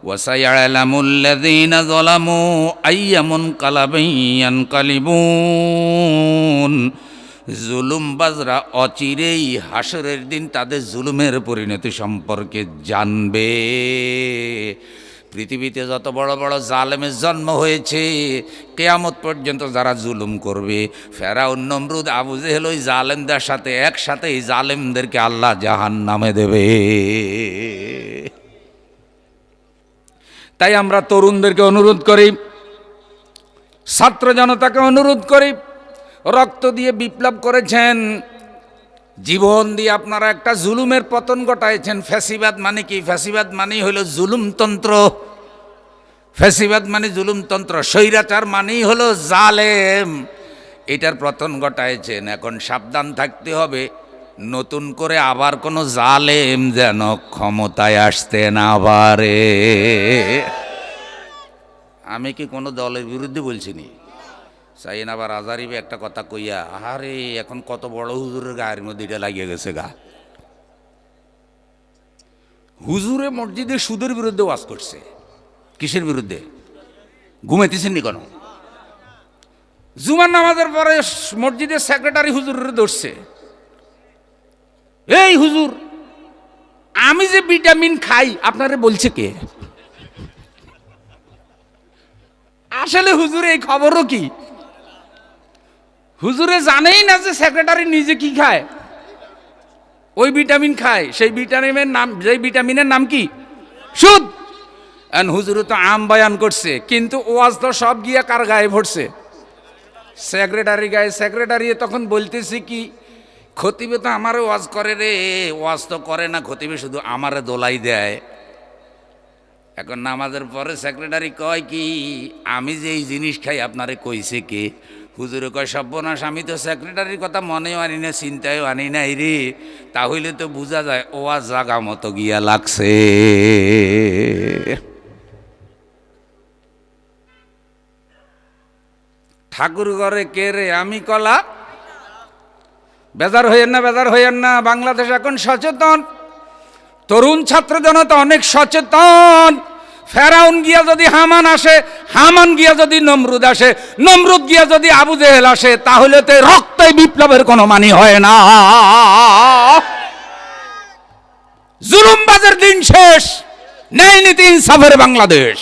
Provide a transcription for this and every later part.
وسيعلم الذين ظلموا أي منقلب ينقلبون জুলুমবাজরা অচিরেই হাসরের দিন তাদের জুলুমের পরিণতি সম্পর্কে জানবে পৃথিবীতে যত বড় বড় জালেমের জন্ম হয়েছে কেয়ামত পর্যন্ত যারা জুলুম করবে ফেরাউন নমরুদ আবু জেহেল ওই জালেমদের সাথে একসাথে এই জালেমদেরকে আল্লাহ জাহান নামে দেবে তাই আমরা তরুণদেরকে অনুরোধ করি, ছাত্র জনতাকে অনুরোধ করি, রক্ত দিয়ে বিপ্লব করেছেন, জীবন দিয়ে আপনারা একটা জুলুমের পতন ঘটাইছেন, ফ্যাসিবাদ মানে কি? ফ্যাসিবাদ মানে হলো জুলুমতন্ত্র ফ্যাসিবাদ মানে জুলুমতন্ত্র স্বৈরাচার মানেই হলো জালেম। এটার পতন ঘটাইছেন, এখন সাবধান থাকতে হবে। নতুন করে আবার কোনো জালেম যেন ক্ষমতায় আসতে না পারে। আমি কি কোনো দলের বিরুদ্ধে বলছি নি সাইন আবার আজারিবে একটা কথা কইয়া আরে এখন কত বড় হুজুরের গায়ের মধ্যে এটা লাগিয়ে গেছে গা। হুজুরে মসজিদে সুদের বিরুদ্ধে ওয়াজ করছে। কিসের বিরুদ্ধে? ঘুমাইতেছেন নি কেন? জুমার নামাজের পরে মসজিদের সেক্রেটারি হুজুরের ধরছে এই হুজুর, আমি যে ভিটামিন খাই, আপনারে বলছে কে? আসলে হুজুর, এই খবরও কি? হুজুরে জানেই না যে সেক্রেটারি নিজে কি খায়? ওই ভিটামিন খায়, সেই ভিটামিনের নাম সেই ভিটামিনের নাম কি? সুদ। হুজুরে তো আম বয়ান করছে, কিন্তু ওয়াজ তো সব গিয়ে কার গায়ে ভরছে? সেক্রেটারি গায়ে সেক্রেটারি তখন বলতেছি কি খতিবে তো আমারও ওয়াজ করে রে, ওয়াজ তো করে না, খতিবে শুধু আমারে দোলাই দেয়। এখন নামাজের পরে সেক্রেটারি কয় কি, আমি যে এই জিনিস খাই, আপনারে কইছে কে? হুজুরে কয় সব্যনাশ আমি তো সেক্রেটারির কথা মনেও আনি না, চিন্তায়ও আনি নাই রে। তাহলে তো বোঝা যায়, ওয়াজ জাগা মতো গিয়া লাগছে। ঠাকুর ঘরে কে রে, আমি কলা? বেজার হইয়েন না, বেজার হইয়েন না, বাংলাদেশ এখন সচেতন। তরুণ ছাত্র জনতা অনেক সচেতন। ফেরাউন গিয়া যদি হামান আসে, হামান গিয়া যদি নমরুদ আসে, নমরুদ গিয়া যদি আবু জেহেল আসে, তাহলে তো রক্তই বিপ্লবের কোনো মানি হয় না। জুলুমবাজের দিন শেষ ন্যায় নীতি ইনসাফের বাংলাদেশ।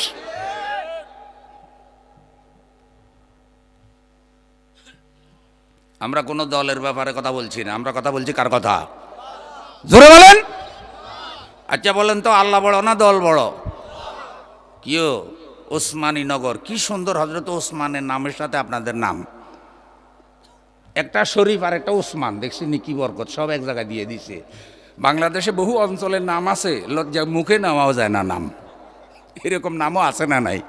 আমরা কোনো দলের ব্যাপারে কথা বলছি না আমরা কথা বলছি কার কথা? জোরে বলেন। আচ্ছা বলেন তো আল্লাহ বড় না দল বড়? কিও? ওসমানী নগর। কি সুন্দর হজরত ওসমানের নামের সাথে আপনাদের নাম। একটা শরীফ আর একটা ওসমান দেখছি নিকি বরকত সব এক জায়গায় দিয়ে দিছে। বাংলাদেশে বহু অঞ্চলের নাম আছে লজ্জা মুখে নেওয়াও যায় না নাম। এরকম নামও আছে না নাই?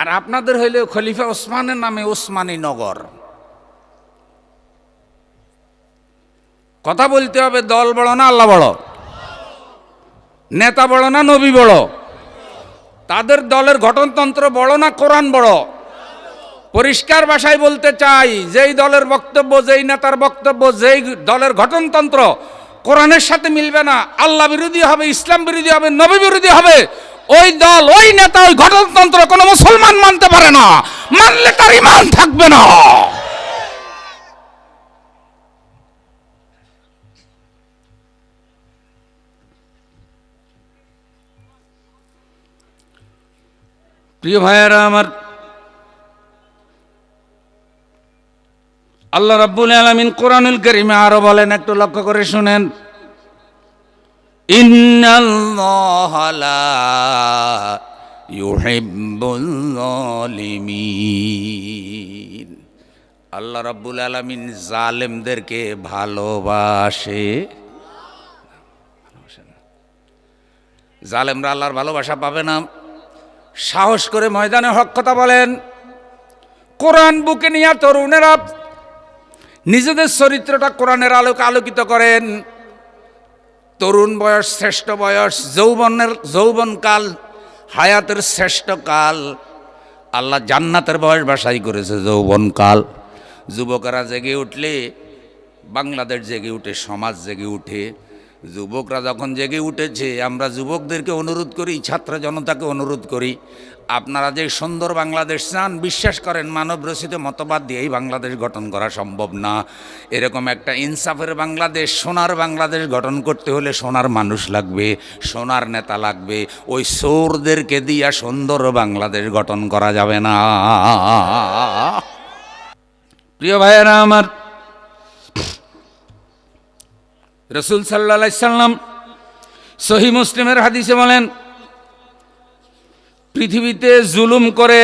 আর আপনাদের হইলে খলিফা ওসমানের নামে ওসমানী নগর। কথা বলতে হবে, দল বড় না আল্লাহ বড়? নেতা বড় না নবী বড়? তাদের দলের গঠনতন্ত্র বড় না কোরআন বড়? পরিষ্কার ভাষায় বলতে চাই, যেই দলের বক্তব্য, যেই নেতার বক্তব্য, যেই দলের গঠনতন্ত্র কোরআনের সাথে মিলবে না। আল্লাহ বিরোধী হবে, ইসলাম বিরোধী হবে, নবী বিরোধী হবে। ওই দল, ওই নেতা, ওই গঠনতন্ত্র কোনো মুসলমান মানতে পারে না। মানলে তার ইমান থাকবে না। প্রিয় ভাইয়েরা আমার, আল্লাহ রাব্বুল আলামিন কোরআনুল করিমে আরও বলেন, একটু লক্ষ্য করে শুনেন। আল্লাহ রাব্বুল আলামিন জালেমদেরকে ভালোবাসে। জালেমরা আল্লাহর ভালোবাসা পাবে না। সাহস করে ময়দানে হক কথা বলেন। কোরআন বুকে নিয়ে তরুণেরা নিজেদের চরিত্রটা কোরআনের আলোকে আলোকিত করেন। তরুণ বয়স, শ্রেষ্ঠ বয়স, যৌবনের, যৌবনকাল, হায়াতের শ্রেষ্ঠ কাল। আল্লাহ জান্নাতের বয়স বাসাই করেছে যৌবনকাল। যুবকেরা জেগে উঠলে, বাংলাদেশ জেগে উঠে, সমাজ জেগে উঠে যুবকরা যখন জেগে উঠেছে, আমরা যুবকদেরকে অনুরোধ করি, ছাত্র জনতাকে অনুরোধ করি, আপনারা যে সুন্দর বাংলাদেশ চান, বিশ্বাস করেন, মানব রচিত মতবাদ দিয়েই বাংলাদেশ গঠন করা সম্ভব না। এরকম একটা ইনসাফের বাংলাদেশ, সোনার বাংলাদেশ গঠন করতে হলে সোনার মানুষ লাগবে, সোনার নেতা লাগবে। ওই সোরদেরকে দিয়া সুন্দর বাংলাদেশ গঠন করা যাবে না। প্রিয় ভাইয়েরা আমার রসুল সাল্লা সাল্লাম সহি মুসলিমের হাদিসে বলেন, পৃথিবীতে জুলুম করে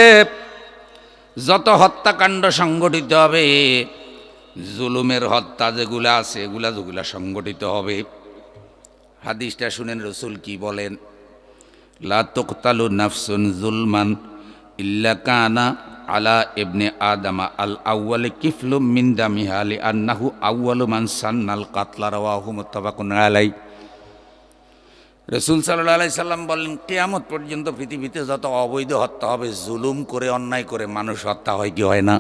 যত হত্যাকাণ্ড সংগঠিত হবে, জুলুমের হত্যা যেগুলো আছে, এগুলা যেগুলা সংগঠিত হবে, হাদিসটা শুনেন রসুল কি বলেন? লা তুকতালু নাফসুন জুলমান ইল্লা কানা আলা ইবনে আদামা আল আউয়ালে কিফলুম মিন দামিহা লি আন্নাহু আউয়ালু মান সান্নাল কাতলা, রাওয়াহু মুত্তাফাকুন আলাই রসুল সাল্লাহ সাল্লাম বলেন কেয়ামত পর্যন্ত পৃথিবীতে যত অবৈধ হত্যা হবে, জুলুম করে, অন্যায় করে মানুষ হত্যা হয় কি হয় না?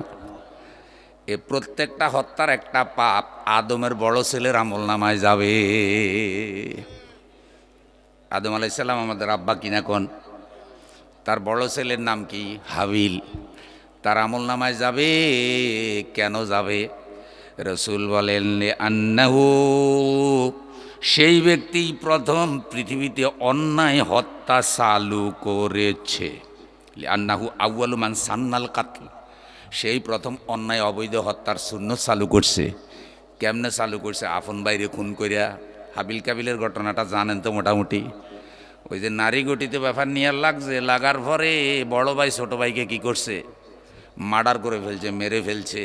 এ প্রত্যেকটা হত্যার একটা পাপ আদমের বড় ছেলের আমল নামায় যাবে। আদম আলাইসাল্লাম আমাদের আব্বা কিনা কোন? তার বড় ছেলের নাম কি? হাবিল। তার আমল নামায় যাবে? কেন যাবে? রসুল বলেন সেই ব্যক্তি প্রথম পৃথিবীতে অন্যায় হত্যা চালু করেছে। আন্নাহু আউয়ালু মান সান্নাল কাতল, সেই প্রথম অন্যায় অবৈধ হত্যার শূন্য চালু করছে। কেমনে চালু করছে? আফন বাইরে খুন করিয়া হাবিল কাবিলের ঘটনাটা জানেন তো মোটামুটি। ওই যে নারী গঠিত ব্যাপার নিয়ে লাগছে। লাগার পরে বড় ভাই, ছোট ভাইকে কি করছে? মার্ডার করে ফেলছে, মেরে ফেলছে।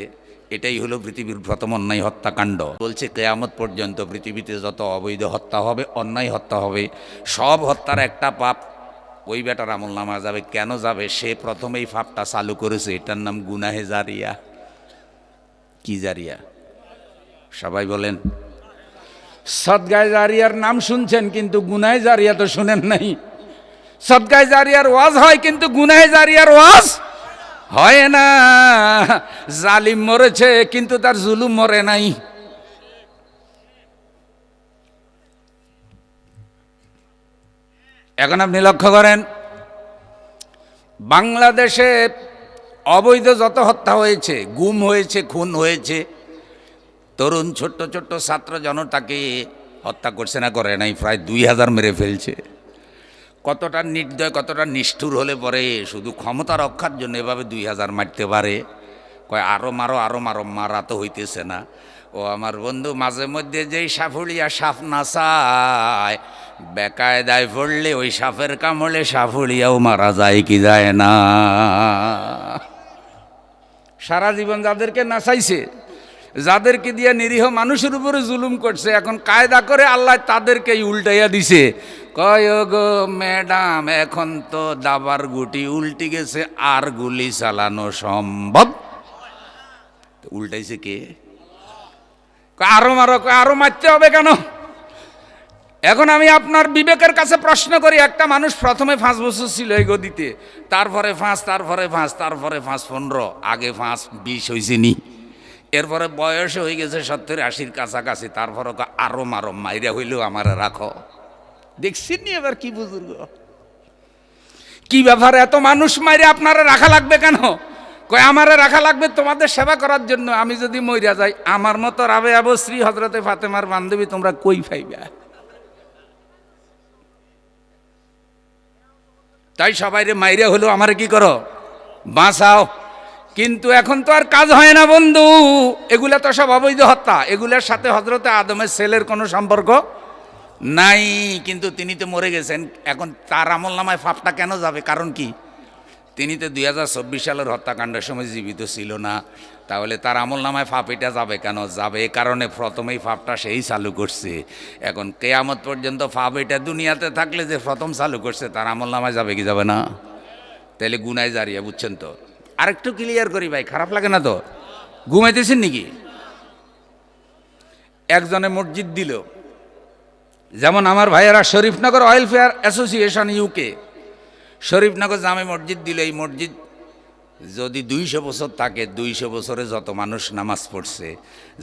এটাই হলো পৃথিবীর প্রথম অন্যায় হত্যাকাণ্ড। বলছে, কেয়ামত পর্যন্ত পৃথিবীতে যত অবৈধ হত্যা হবে, অন্যায় হত্যা হবে, সব হত্যার একটা পাপ ওই বেটার আমল নামা যাবে। কেন যাবে? সে প্রথমেই পাপটা চালু করেছে। এটার নাম গুনাহে জারিয়া। কি জারিয়া? সবাই বলেন, সদগায় জারিয়ার নাম শুনছেন, কিন্তু গুনায় জারিয়া তো শুনেন নাই। সদগায় জারিয়ার ওয়াজ হয়, কিন্তু গুনায় জারিয়ার ওয়াজ হয় না। জালিম মরেছে, কিন্তু তার জুলুম মরে নাই। এখন আপনি লক্ষ্য করেন, বাংলাদেশে অবৈধ যত হত্যা হয়েছে, গুম হয়েছে, খুন হয়েছে, তরুণ ছোট্ট ছোট্ট ছাত্র জনতাকে হত্যা করছে না, করে নাই, প্রায় দুই হাজার মেরে ফেলছে। কতটা নির্দয়, কতটা নিষ্ঠুর হলে পরে শুধু ক্ষমতা রক্ষার জন্য এভাবে দুই হাজার মারতে পারে? কয় আরও মারো আরও মারো, মারা তো হইতেছে না। ও আমার বন্ধু, মাঝে মধ্যে যেই সাফুলিয়া সাপ নাচায় বেকায়দায় পড়লে ওই সাপের কামড়ে সাফুলিয়াও মারা যায়, কি যায় না? সারা জীবন যাদেরকে নাচাইছে যাদেরকে দিয়ে নিরীহ মানুষের উপরে জুলুম করছে, এখন কায়দা করে আল্লাহ তাদেরকেই উল্টাইয়া দিছে। কয় গো ম্যাডাম, এখন তো দাবার গুটি উল্টি গেছে, আর গুলি চালানো সম্ভব? উল্টাইছে কে? আরও মারো আরও মারতে হবে কেন? এখন আমি আপনার বিবেকের কাছে প্রশ্ন করি, একটা মানুষ প্রথমে পাঁচ বছর ছিল এই গদিতে, তারপরে পাঁচ তারপরে পাঁচ তারপরে পাঁচ পনেরো, আগে পাঁচ বিশ হয়েছে নি। এরপরে বয়স হয়ে গেছে সত্তর আশির কাছাকাছি তারপরে আরও মারো, মাইরা হইলেও আমার রাখো। দেখছি নি এবার কি বুজুর্গ? কি ব্যাপার, এত মানুষ মাইরে আপনারা রাখা লাগবে কেন? কয়, আমারে রাখা লাগবে তোমাদের সেবা করার জন্য। আমি যদি মইরা যাই, আমার মতো রাবে আবু শ্রী হজরতে ফাতেমার বান্ধবী তোমরা কই পাইবা? তাই সবাই রে মাইরে হলো, আমারে কি করো? বাঁচাও। কিন্তু এখন তো আর কাজ হয় না বন্ধু। এগুলা তো সব অবৈধ হত্যা। এগুলার সাথে হজরতে আদমের ছেলের কোনো সম্পর্ক নাই, কিন্তু তিনি তো মরে গেছেন। এখন তার আমল নামায় ফাপটা কেন যাবে? কারণ কি? তিনি তো দুই হাজার চব্বিশ সালের হত্যাকাণ্ডের সময় জীবিত ছিল না। তাহলে তার আমল নামায় ফাপ এটা যাবে কেন? যাবে এ কারণে প্রথমেই ফাপটা সেই চালু করছে। এখন কেয়ামত পর্যন্ত ফাপ এটা দুনিয়াতে থাকলে যে প্রথম চালু করছে, তার আমল নামায় যাবে কি যাবে না? তাহলে গুনায় জারিয়া, বুঝছেন তো? আরেকটু ক্লিয়ার করি ভাই, খারাপ লাগে না তো? ঘুমাইতেছেন নাকি? একজনে মসজিদ দিল। যেমন আমার ভাইয়েরা Sharifnagar welfare association UK Sharifnagar জামে মসজিদ দিল এই মসজিদ যদি দুইশো বছর থাকে, দুইশো বছরে যত মানুষ নামাজ পড়ছে,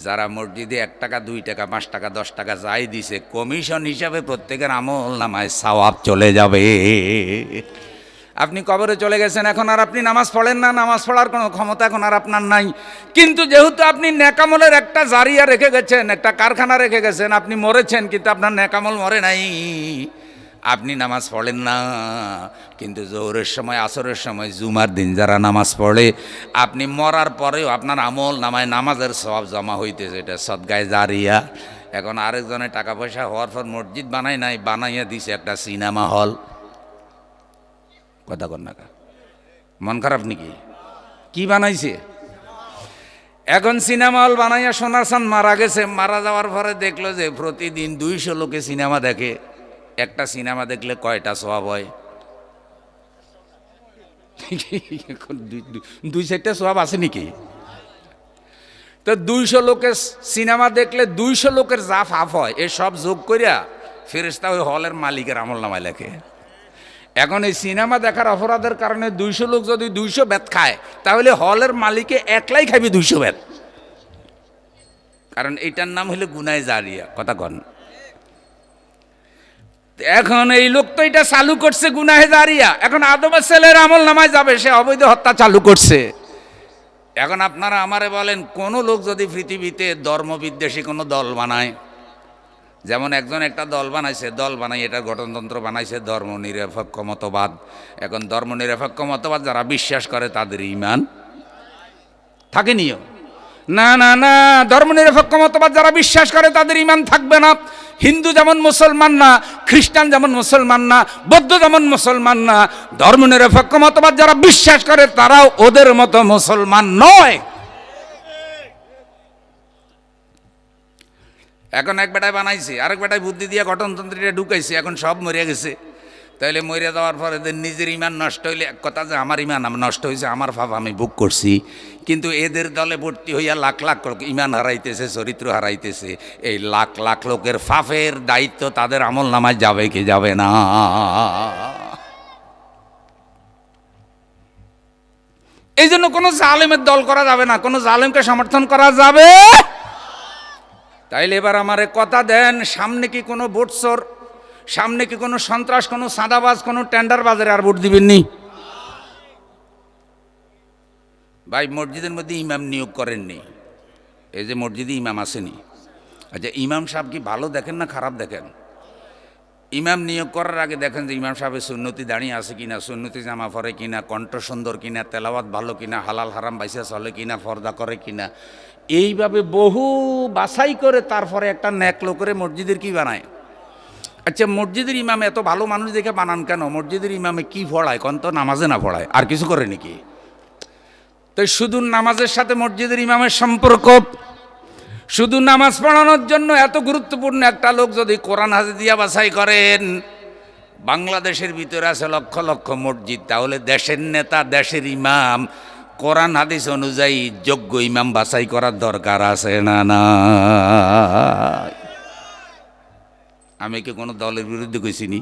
যারা মসজিদে এক টাকা, দুই টাকা, পাঁচ টাকা, দশ টাকা যাই দিছে, কমিশন হিসাবে প্রত্যেকের আমল নামায় সওয়াব চলে যাবে। আপনি কবরে চলে গেছেন, এখন আর আপনি নামাজ পড়েন না, নামাজ পড়ার কোনো ক্ষমতা এখন আর আপনার নাই। কিন্তু যেহেতু আপনি নেকামলের একটা জারিয়া রেখে গেছেন, একটা কারখানা রেখে গেছেন, আপনি মরেছেন, কিন্তু আপনার নেকামল মরে নাই। আপনি নামাজ পড়েন না, কিন্তু জোহরের সময়, আসরের সময়, জুমার দিন যারা নামাজ পড়ে, আপনি মরার পরেও আপনার আমল নামায় নামাজের সব জমা হইতেছে, এটা সদগায় জারিয়া। এখন আরেকজনের টাকা পয়সা হওয়ার পর মসজিদ বানাই নাই, বানাইয়া দিছে একটা সিনেমা হল। কথা কর না মন খারাপ নাকি? কি বানাইছে? এখন সিনেমা হল বানাইয়া সোনার চান মারা গেছে, মারা যাওয়ার পরে দেখল যে প্রতিদিন দুইশো লোকে সিনেমা দেখে। একটা সিনেমা দেখলে কয়টা সব হয়? দুই- চারটা সব আছে নাকি? তো দুইশো লোকের সিনেমা দেখলে দুইশো লোকের যা ফাফ হয় এ সব যোগ করিয়া ফেরেস্তা ওই হলের মালিকের আমল নামায় লেখে। এখন এই সিনেমা দেখার অপরাধের কারণে দুইশো লোক যদি দুইশো বেত খায়, তাহলে হলের মালিকে একলাই খাবি দুইশো বেত। কারণ এইটার নাম হলো গুনায় জারিয়া, কথা কন। এখন এই লোক তো এটা চালু করছে গুনাহে জারিয়া। এখন আদমের ছেলের আমল নামায় যাবে, সে অবৈধ হত্যা চালু করছে। এখন আপনারা আমারে বলেন, কোন লোক যদি পৃথিবীতে ধর্মবিদ্বেষী কোনো দল বানায় যেমন একজন একটা দল বানাইছে, দল বানাই এটা গঠনতন্ত্র বানাইছে, ধর্ম নিরপেক্ষ মতবাদ। এখন ধর্ম নিরপেক্ষ মতবাদ যারা বিশ্বাস করে তাদের ইমান থাকেনিও। না না না, ধর্ম নিরপেক্ষ মতবাদ যারা বিশ্বাস করে তাদের ইমান থাকবে না। হিন্দু যেমন মুসলমান না, খ্রিস্টান যেমন মুসলমান না, বৌদ্ধ যেমন মুসলমান না, ধর্ম নিরপেক্ষ মতবাদ যারা বিশ্বাস করে তারাও ওদের মতো মুসলমান নয়। এখন এক বেটায় বানাইছে, আরেক বেটায় বুদ্ধি দিয়ে গঠনতন্ত্রীরা ঢুকাইছে, এখন সব মরিয়া গেছে। তাইলে মরিয়া যাওয়ার পরে নিজের ইমান নষ্ট হইলে এক কথা যে আমার ইমান নষ্ট হয়েছে আমার ভাব আমি বুক করছি। কিন্তু এদের দলে ভর্তি হইয়া লাখ লাখ লোক ইমান হারাইতেছে, চরিত্র হারাইতেছে। এই লাখ লাখ লোকের ফাফের দায়িত্ব তাদের আমল নামায় যাবে কি যাবে না। এই জন্য কোনো জালেমের দল করা যাবে না, কোনো জালেমকে সমর্থন করা যাবে তাইলে এবার আমারে কথা দেন, সামনে কি কোনো বোটসর সামনে কি কোনো সন্ত্রাস, কোনো সাদাবাজ, কোনো টেন্ডার বাজারে আর ভোট দিবেন নি ভাই, মসজিদের মধ্যে ইমাম নিয়োগ করেননি। এই যে মসজিদে ইমাম আসেনি। আচ্ছা ইমাম সাহেব কি ভালো দেখেন না খারাপ দেখেন? ইমাম নিয়োগ করার আগে দেখেন যে ইমাম সাহেবের সুন্নতি দাঁড়িয়ে আছে কিনা, সুন্নতি জামা পরে কিনা, কণ্ঠ সুন্দর কিনা, তেলাওয়াত ভালো কিনা, হালাল হারাম বাইসা চলে কিনা, ফর্দা করে কিনা। এইভাবে বহু বাছাই করে তারপরে একটা ন্যাকলো করে মসজিদের কি বানায়? আচ্ছা মসজিদের ইমাম এত ভালো মানুষ দেখে বানান কেন? মসজিদের ইমামে কি পড়ায় কন তো নামাজে না পড়ায় আর কিছু করে নাকি? তো শুধু নামাজের সাথে মসজিদের ইমামের সম্পর্ক শুধু নামাজ পড়ানোর জন্য এত গুরুত্বপূর্ণ একটা লোক যদি কোরআন হাজি দিয়া বাছাই করেন, বাংলাদেশের ভিতরে আছে লক্ষ লক্ষ মসজিদ, তাহলে দেশের নেতা, দেশের ইমাম, কোরআন হাদিস অনুযায়ী যোগ্য ইমাম বাছাই করার দরকার আছে না না আমি কি কোনো দলের বিরুদ্ধে কইছিনি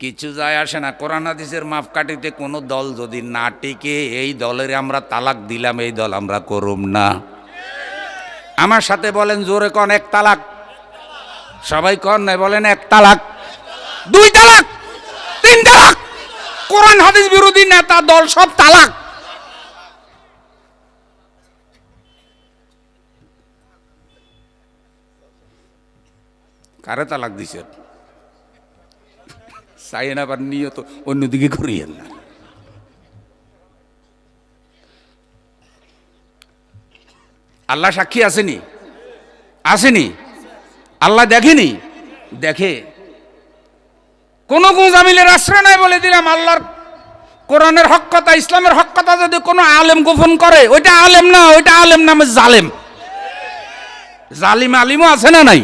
কিছু যায় আসে না, কোরআন হাদিসের মাপকাঠিতে কোনো দল যদি না টিকে, এই দলের আমরা তালাক দিলাম, এই দল আমরা করুম না। আমার সাথে বলেন জোরে কন, এক তালাক। সবাই কন নাই বলেন এক তালাক। দুই তালাক, তিন তালাক। কোরআন, হাদিস বিরোধী নেতা দল সব তালাক। কারে তালাক দিছে? চাইন আবার নিয়ত অন্যদিকে করিয়েন না। আল্লাহ সাক্ষী আসেনি? আসেনি? আল্লাহ দেখেনি? দেখে। কোন গুজামিলের আশ্রয় নাই বলে দিলাম আল্লাহর কোরআনের হক কথা, ইসলামের হক কথা যদি কোনো আলেম গোপন করে, ওইটা আলেম না, ওইটা আলেম নামে জালেম। জালিম আলিমও আছে না নাই?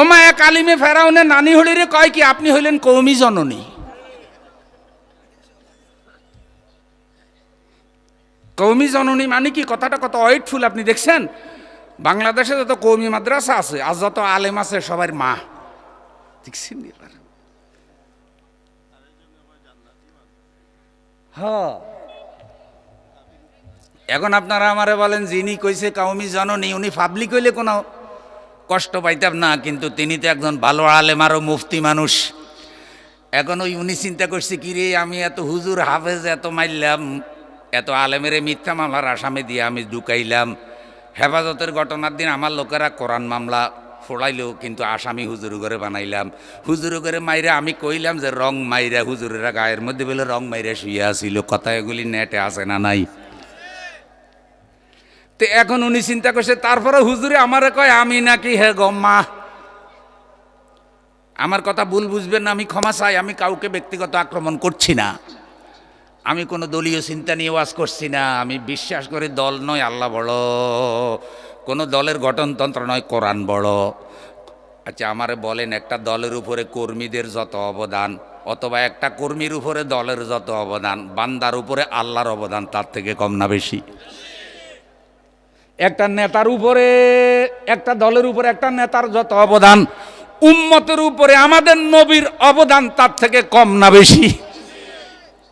ওমা এক আলিমে ফেরাউনে নানি হলিরে কয় কি, আপনি হইলেন কৌমি জননী। কৌমি জননী মানে কি? কথাটা কত ওয়েটফুল আপনি দেখছেন? বাংলাদেশে যত কৌমি মাদ্রাসা আছে, আর যত আলেম আছে, সবার মা। দেখছেন এবার। হ এখন আপনারা আমারে বলেন, যিনি কইছে কাউমি জননী, উনি পাবলিক হইলে কোনো কষ্ট পাইতাম না, কিন্তু তিনি তো একজন ভালো আলেম আরও মুফতি মানুষ। এখন ওই উনি চিন্তা করছে কি রে আমি এত হুজুর হাফেজ, এত মারলাম এত আলেমের মিথ্যা মামলার আসামে দিয়ে আমি ঢুকাইলাম। হেফাজতের ঘটনার দিন আমার লোকেরা কোরআন মামলা ফোড়াইলো কিন্তু আসামি হুজুর করে বানাইলাম। হুজুর করে মাইরা আমি কইলাম যে রং মাইরা হুজুরেরা গায়ের মধ্যে বলে রং মাইরা শুয়ে আসিল কথা এগুলি নেটে আছে না নাই? তো এখন উনি চিন্তা করছে, তারপরে হুজুরে আমারে কয়, আমি নাকি হে গম্মা আমার কথা ভুল বুঝবেন না, আমি ক্ষমা চাই, আমি কাউকে ব্যক্তিগত আক্রমণ করছি না। আমি কোনো দলীয় চিন্তা নিয়ে ওয়াজ করছি না, আমি বিশ্বাস করি দল নয়, আল্লাহ বড়। কোনো দলের গঠনতন্ত্র নয়, কোরআন বড়। আচ্ছা আমারে বলেন, একটা দলের উপরে কর্মীদের যত অবদান, অথবা একটা কর্মীর উপরে দলের যত অবদান, বান্দার উপরে আল্লাহর অবদান, তার থেকে কম না বেশি? একটা নেতার উপরে, একটা দলের উপরে, একটা নেতার যত অবদান, উম্মতের উপরে আমাদের নবীর অবদান, তার থেকে কম না বেশি?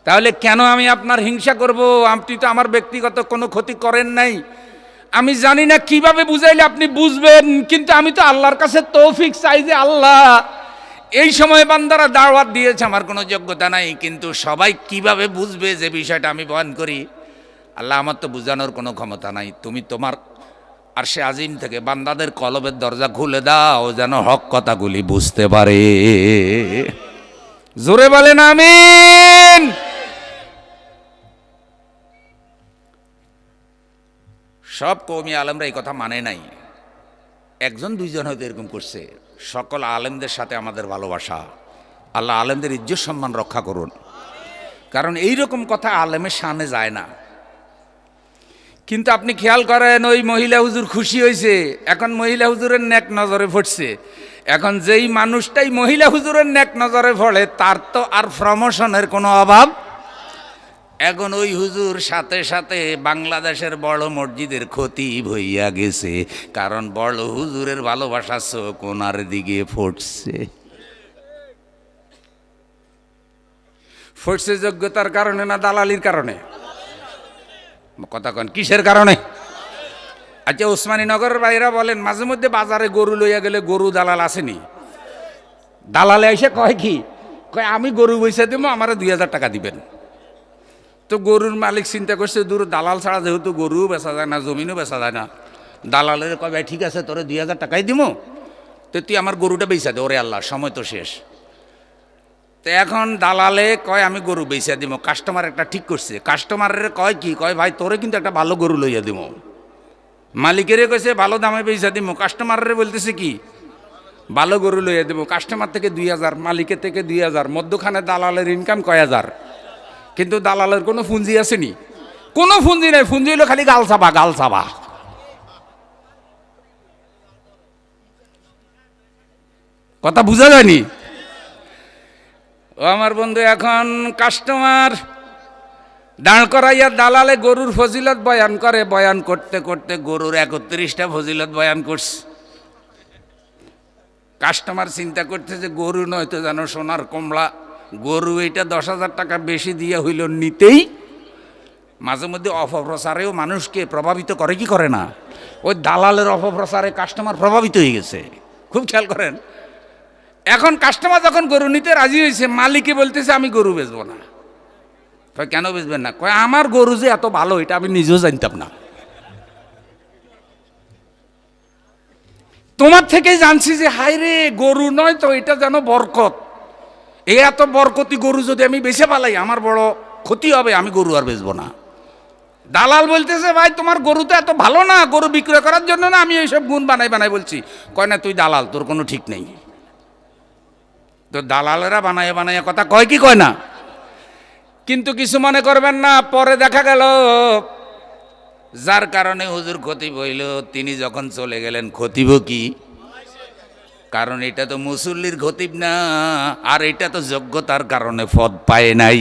তাহলে কেন আমি আপনার হিংসা করব? আপনি তো আমার ব্যক্তিগত কোনো ক্ষতি করেন নাই। আমি জানি না কীভাবে বুঝাইলে আপনি বুঝবেন, কিন্তু আমি তো আল্লাহর কাছে তৌফিক চাই যে আল্লাহ, এই সময় বান্দারা দাওয়াত দিয়েছে, আমার কোনো যোগ্যতা নাই, কিন্তু সবাই কীভাবে বুঝবে যে বিষয়টা আমি বহন করি? আল্লাহ আমার তো বোঝানোর কোনো ক্ষমতা নাই। তুমি তোমার আর সে আজিম থেকে বান্দাদের কলবের দরজা খুলে দাও, যেন হক কথাগুলি বুঝতে পারে। জোরে বলেন, আমিন। সব কৌমি আলেমরা এই কথা মানে নাই। একজন, দুইজন হয়তো এরকম করছে। সকল আলেমদের সাথে আমাদের ভালোবাসা। আল্লাহ আলেমদের ইজ্জত সম্মান রক্ষা করুন। কারণ এই রকম কথা আলেমের সামনে যায় না। কিন্তু আপনি খেয়াল করেন, ওই মহিলা হুজুর খুশি হয়েছে এখন মহিলা হুজুরের নেক নজরে পড়ছে। এখন যেই মানুষটাই মহিলা হুজুরের নেক নজরে পড়ে, তার তো আর প্রমোশনের কোনো অভাব এখন ওই হুজুর সাথে সাথে বাংলাদেশের বড় মসজিদের ক্ষতি হইয়া গেছে, কারণ বড় হুজুরের ভালোবাসা চোখ ওনার দিকে ফুটছে। ফুটছে যোগ্যতার কারণে না দালালির কারণে? কথা কন, কিসের কারণে? আচ্ছা ওসমানী নগরের বাইরা বলেন, মাঝে মধ্যে বাজারে গরু লইয়া গেলে গরু দালাল আসেনি। দালালে এসে কয় কি? কয়, আমি গরু বইসা দিব আমার দুই হাজার টাকা দিবেন। তো গরুর মালিক চিন্তা করছে দূর দালাল ছাড়া যেহেতু গরুও বেচা যায় না জমিনও বেচা যায় না দালালের কয়, ভাই, ঠিক আছে তোরে দুই হাজার টাকাই দিব তো তুই আমার গরুটা বেচা দে ওরে আল্লাহ, সময় তো শেষ। তো এখন দালালে কয়, আমি গরু বেচা দিব কাস্টমার একটা ঠিক করছে কাস্টমারের কয় কি? কয়, ভাই তোরে কিন্তু একটা ভালো গরু লইয়া দিব মালিকেরে কইছে ভালো দামে বেচা দিব কাস্টমারের বলতেছে কি? ভালো গরু লইয়া দেবো কাস্টমার থেকে দুই হাজার মালিকের থেকে দুই হাজার, মধ্যখানে দালালের ইনকাম কয় হাজার? কিন্তু দালালের কোনো পুঁজি আসেনি। কোনো পুঁজি নাই পুঁজি হলো খালি গাল চাবা গাল চাবা। কথা বোঝা যায়নি? আমার বন্ধু, এখন কাস্টমার দাঁড় করাইয়া দালালে গরুর ফজিলত বয়ান করে, বয়ান করতে করতে গরুর একত্রিশটা ফজিলত বয়ান করছে। কাস্টমার চিন্তা করতে যে গরু নয়তো যেন সোনার কমলা গরু এটা দশ হাজার টাকা বেশি দিয়ে হইল নিতেই মাঝে মধ্যে অপপ্রচারেও মানুষকে প্রভাবিত করে, কি করে না? ওই দালালের অপপ্রচারে কাস্টমার প্রভাবিত হয়ে গেছে। খুব খেয়াল করেন। এখন কাস্টমার যখন গরু নিতে রাজি হয়েছে মালিকে বলতেছে, আমি গরু বেচবো না। কয়, কেন বেচবেন না? কয়, আমার গরু যে এত ভালো, এটা আমি নিজেও জানতাম না। তোমার থেকেই জানছি যে হাই রে গরু নয় তো, এটা যেন বরকত। এই এত বরকতি গরু যদি আমি বেছে পালাই, আমার বড় ক্ষতি হবে, আমি গরু আর বেচবো না। দালাল বলতেছে, ভাই, তোমার গরু তো এত ভালো না, গরু বিক্রয় করার জন্য না, আমি এইসব গুণ বানাই বানাই বলছি। কয়, না, তুই দালাল, তোর কোনো ঠিক নেই। তো দালালেরা বানায় বানায় কথা কয় কি কয় না? কিন্তু কিছু মনে করবেন না, পরে দেখা গেল, যার কারণে হুজুর ক্ষতি বইল তিনি যখন চলে গেলেন ক্ষতিব কি? কারণ এটা তো মুসল্লির খতিব না, আর এটা তো যোগ্যতার কারণে পদ পায় নাই।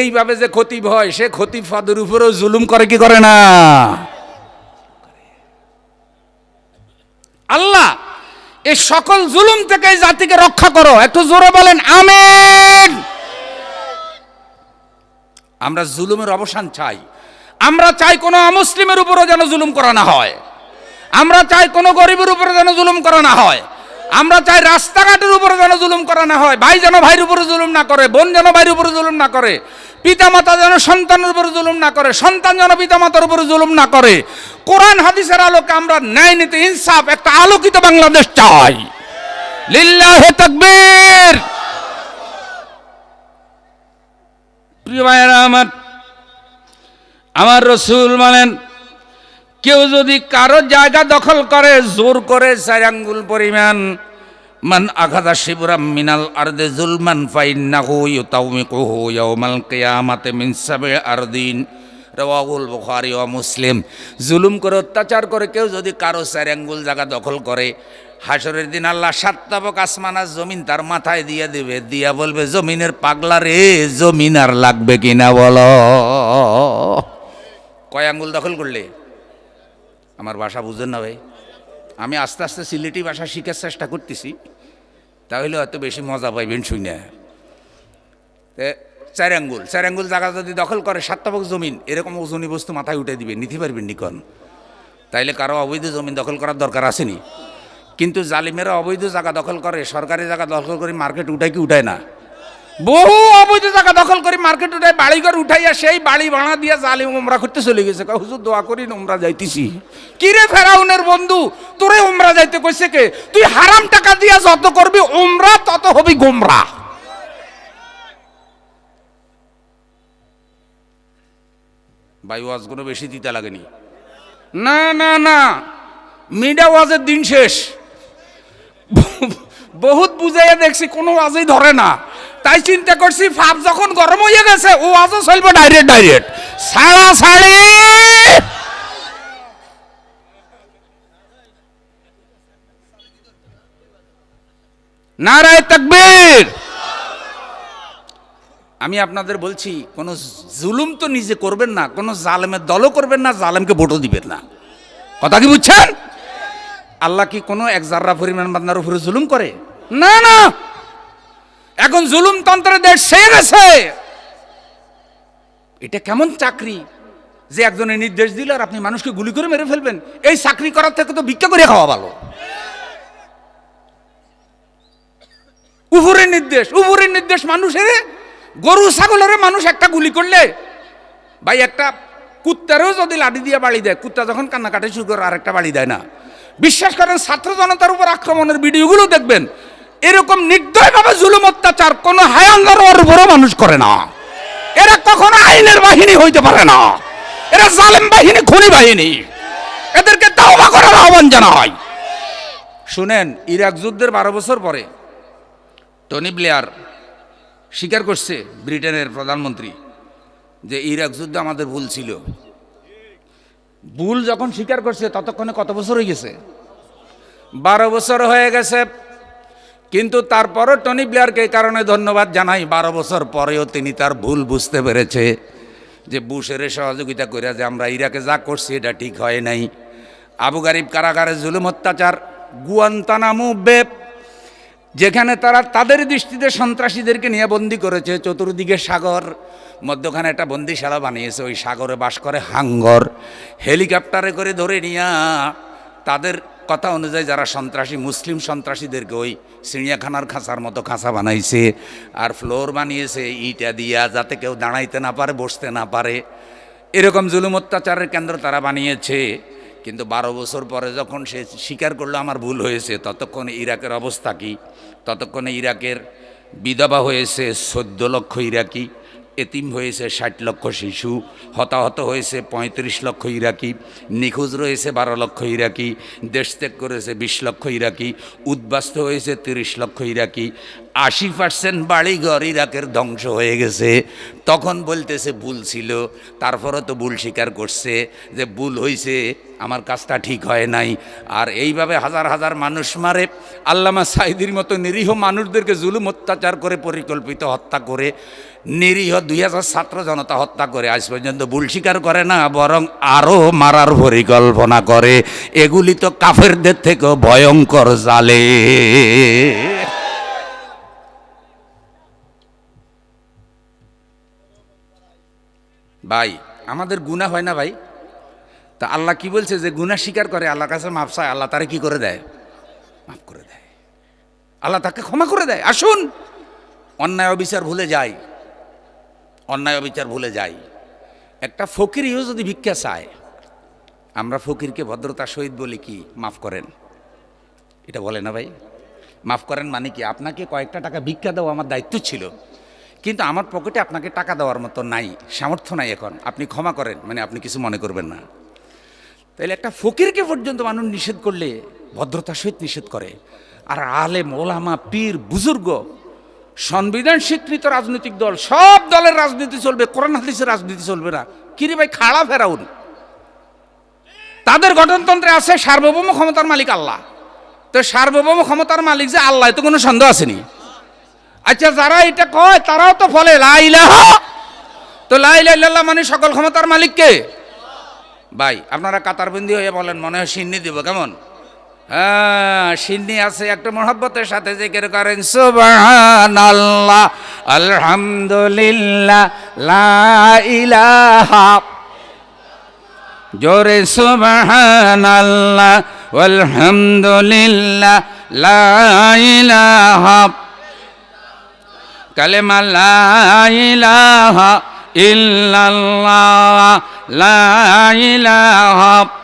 এইভাবে যে খতিব হয়, সে খতিব পদের উপরেও জুলুম করে কি করে না? আল্লাহ এই সকল জুলুম থেকে জাতিকে রক্ষা করো। একটু জোরে বলেন, আমেন। আমরা জুলুমের অবসান চাই। আমরা চাই কোনো অমুসলিমের উপরও যেন জুলুম করা না হয়। আমরা চাই কোনো গরিবের উপরে যেন জুলুম করা না হয়। আমরা চাই রাস্তাঘাটের উপরে যেন জুলুম করা না হয়। ভাই যেন ভাইয়ের উপরে জুলুম না করে, বোন যেন ভাইয়ের উপরে জুলুম না করে, পিতামাতা যেন সন্তানের উপরে জুলুম না করে, সন্তান যেন পিতামাতার উপরে জুলুম না করে। কোরআন হাদিসের আলোকে আমরা ন্যায় নীতি, ইনসাফ একটা আলোকিত বাংলাদেশ চাই। লিল্লাহে তাকবীর। প্রিয় ভাইয়েরা, আমার আমার রসুল বলেন কেউ যদি কারও জায়গা দখল করে, জোর করে চার আঙ্গুল পরিমাণ, মান আঘাদা শিবরাম মিনাল আরদে জুলমান ফাইন্নাহু ইউতাউমিকুহু ইয়াউমাল কিয়ামাতে মিন সাবে আরদিন। রাওয়াহুল বুখারী ও মুসলিম। জুলুম করে অত্যাচার করে কেউ যদি কারও চার আঙ্গুল জায়গা দখল করে হাসরের দিন আল্লাহ সাতটাবক আসমান আর জমিন তার মাথায় দিয়ে দেবে, দিয়া বলবে, জমিনের পাগলা রে, জমিন আর লাগবে কিনা বলো? কয় আঙ্গুল দখল করলে? আমার ভাষা বুঝেন না ভাই। আমি আস্তে আস্তে সিলেটি ভাষা শিখার চেষ্টা করতেছি, তাহলে হয়তো বেশি মজা পাইবেন শুনে। চার আঙ্গুল চার আঙ্গুল জায়গা যদি দখল করে সাতটাবক জমিন, এরকম ওজনী বস্তু মাথায় উঠে দিবে নিতে পারবেন নিকন তাইলে কারও অবৈধ জমিন দখল করার দরকার আসেনি কিন্তু জালিমেরা অবৈধ জায়গা দখল করে, সরকারি জায়গা দখল করে মার্কেট উঠায় কি উঠায় না? বহু অবৈধ জায়গা দখল করে মার্কেট উঠায় বাড়িঘর উঠাইয়া সেই বাড়ি ভাড়া দিয়ে জালিম উমরা করতে চলে গেছে। হুজুর দোয়া করি উমরা যাইতেছি? কি রে ফেরাউনের বন্ধু, তোরে উমরা যাইতে কইছে কে? তুই হারাম টাকা দিয়া যত করবি, উমরা তত হবি গোমরা। ভাই, ওয়াজগুলো বেশি দিতে লাগেনি। না না না মিডা ওয়াজের দিন শেষ। বহুত বুঝাইয়া দেখছি কোনো ওয়াজই ধরে না। তাই চিন্তা করছি ফাপ যখন গরম হয়ে গেছে, ও ওয়াজও চলবে ডাইরেক্ট ডাইরেক্ট সাড়া সাড়ে নারায় তাকবীর! আমি আপনাদের বলছি, কোনো জুলুম তো নিজে করবেন না, কোনো জালেমের দলও করবেন না, জালেমকে ভোটও দিবেন না। কথা কি বুঝছেন? আল্লাহ কি কোনো এক জাররা পরিমাণ বান্দার উপরে জুলুম করে? না না! এখন জুলুম তন্ত্রের দেশ সেরে গেছে। এটা কেমন চাকরি? যে একজনের নির্দেশ দিল আর আপনি মানুষকে গুলি করে মেরে ফেলবেন, এই চাকরি করার থেকে তো ভিক্ষা করে খাওয়া ভালো। উপরের নির্দেশ উপরের নির্দেশ মানুষের, গরু ছাগলের মানুষ একটা গুলি করলে, ভাই একটা কুত্তারও যদি লাঠি দিয়ে বাড়ি দেয়, কুত্তা যখন কান্নাকাটি শুরু করে আরেকটা বাড়ি দেয় না। বিশ্বাস করেন, ছাত্র জনতার উপর আক্রমণের ভিডিওগুলো দেখবেন এরকম নির্দয়ভাবে জুলুম অত্যাচার কোনো হায়াঙ্গার ওর উপরও মানুষ করে না। এরা কখনো আইনের বাহিনী হইতে পারে না। এরা জালেম বাহিনী, খুনি বাহিনী। এদেরকে তাওবা করার আহ্বান জানাই। শুনেন, ইরাক যুদ্ধের বারো বছর পরে টনি ব্লেয়ার স্বীকার করছে ব্রিটেনের প্রধানমন্ত্রী যে ইরাক যুদ্ধ আমাদের ভুল ছিল। ভুল যখন স্বীকার করছে, ততক্ষণে কত বছর হয়ে গেছে? বারো বছর হয়ে গেছে কিন্তু তারপরও টনি ব্লেয়ারকে এই কারণে ধন্যবাদ জানাই। বারো বছর পরেও তিনি তার ভুল বুঝতে পেরেছে যে বুশের সহযোগিতা করে যে আমরা ইরাকে যা করছি এটা ঠিক হয় নাই। আবু গারিব কারাগারে জুলুম অত্যাচার, গুয়ান্তানামু বেপ, যেখানে তারা তাদের দৃষ্টিতে সন্ত্রাসীদেরকে নিয়ে বন্দি করেছে। চতুর্দিকে সাগর, মধ্যখানে একটা বন্দিশালা বানিয়েছে, ওই সাগরে বাস করে হাঙ্গর। হেলিকপ্টারে করে ধরে নিয়া তাদের কথা অনুযায়ী যারা সন্ত্রাসী, মুসলিম সন্ত্রাসীদেরকে ওই চিড়িয়াখানার খাঁচার মতো খাঁচা বানাইছে আর ফ্লোর বানিয়েছে ইটা দিয়া যাতে কেউ দাঁড়াইতে না পারে, বসতে না পারে। এরকম জুলুম অত্যাচারের কেন্দ্র তারা বানিয়েছে। কিন্তু বারো বছর পরে যখন সে স্বীকার করল আমার ভুল হয়েছে, ততক্ষণে ইরাকের অবস্থা কি? ততক্ষণে ইরাকের বিধবা হয়েছে চোদ্দ লক্ষ ইরাকি। এতিম হয়েছে ষাট লক্ষ শিশু, হতাহত হয়েছে পঁয়ত্রিশ লক্ষ ইরাকি, নিখোঁজ রয়েছে বারো লক্ষ ইরাকি, দেশ ত্যাগ করেছে বিশ লক্ষ ইরাকি, উদ্বাস্ত হয়েছে তিরিশ লক্ষ ইরাকি, আশি পার্সেন্ট বাড়িঘর ইরাকের ধ্বংস হয়ে গেছে। তখন বলতেছে ভুল ছিল, তারপরও তো ভুল স্বীকার করছে যে ভুল হয়েছে আমার কাজটা ঠিক হয় নাই। আর এইভাবে হাজার হাজার মানুষ মারে, আল্লামা সাইদির মতো নিরীহ মানুষদেরকে জুলুম অত্যাচার করে পরিকল্পিত হত্যা করে নিরীহ দুই হাজার ছাত্র জনতা হত্যা করে। আজ পর্যন্ত ভুল স্বীকার করে না, বরং আরও মারার পরিকল্পনা করে। এগুলি তো কাফেরদের থেকেও ভয়ঙ্কর জালে। ভাই, আমাদের গুনাহ হয় না ভাই? তা আল্লাহ কি বলছে যে গুনাহ স্বীকার করে, আল্লাহর কাছে মাপ চায়, আল্লাহ তারে কি করে দেয়? মাফ করে দেয়। আল্লাহ তাকে ক্ষমা করে দেয়। আসুন, অন্যায় অবিচার ভুলে যাই। অন্যায় অবিচার ভুলে যাই। একটা ফকিরিও যদি ভিক্ষা চায়, আমরা ফকিরকে ভদ্রতা সহিত বলি কি, মাফ করেন। এটা বলে না ভাই। মাফ করেন মানে কি, আপনাকে কয়েকটা টাকা ভিক্ষা দেওয়া আমার দায়িত্ব ছিল, কিন্তু আমার পকেটে আপনাকে টাকা দেওয়ার মতো নাই, সামর্থ্য নাই এখন। আপনি ক্ষমা করেন মানে আপনি কিছু মনে করবেন না। তাহলে একটা ফকিরকে পর্যন্ত মানুষ নিষেধ করলে ভদ্রতার সহিত নিষেধ করে। আর আলে মোলামা পীর, বুজুর্গ সংবিধান স্বীকৃত রাজনৈতিক দল, সব দলের রাজনীতি চলবে, কোরআন হাদিসের রাজনীতি চলবে না। কিরে ভাই, খাড়া ফেরাউন। তাদের গঠনতন্ত্রে আছে সার্বভৌম ক্ষমতার মালিক আল্লাহ। তো সার্বভৌম ক্ষমতার মালিক যে আল্লাহ তো কোনো সন্দেহ আসেনি। আচ্ছা যারা এটা কয়, তারাও তো ফলে লাইলাহ তো লাইলাহ মানে সকল ক্ষমতার মালিককে ভাই, আপনারা কাতারবন্দি হয়ে বলেন, মনে হয় সিন্নি দিব, কেমন? হ্যাঁ সিন্নি আছে একটা মহব্বতের সাথে জিকির করেন, সুবহানাল্লাহ, আলহামদুলিল্লাহ, লা ইলাহা। জোরে সুবহানাল্লাহ, আলহামদুলিল্লাহ, লা ইলাহা। কালেমা লা ইলাহা ইল্লাল্লাহ, লা ইলাহা।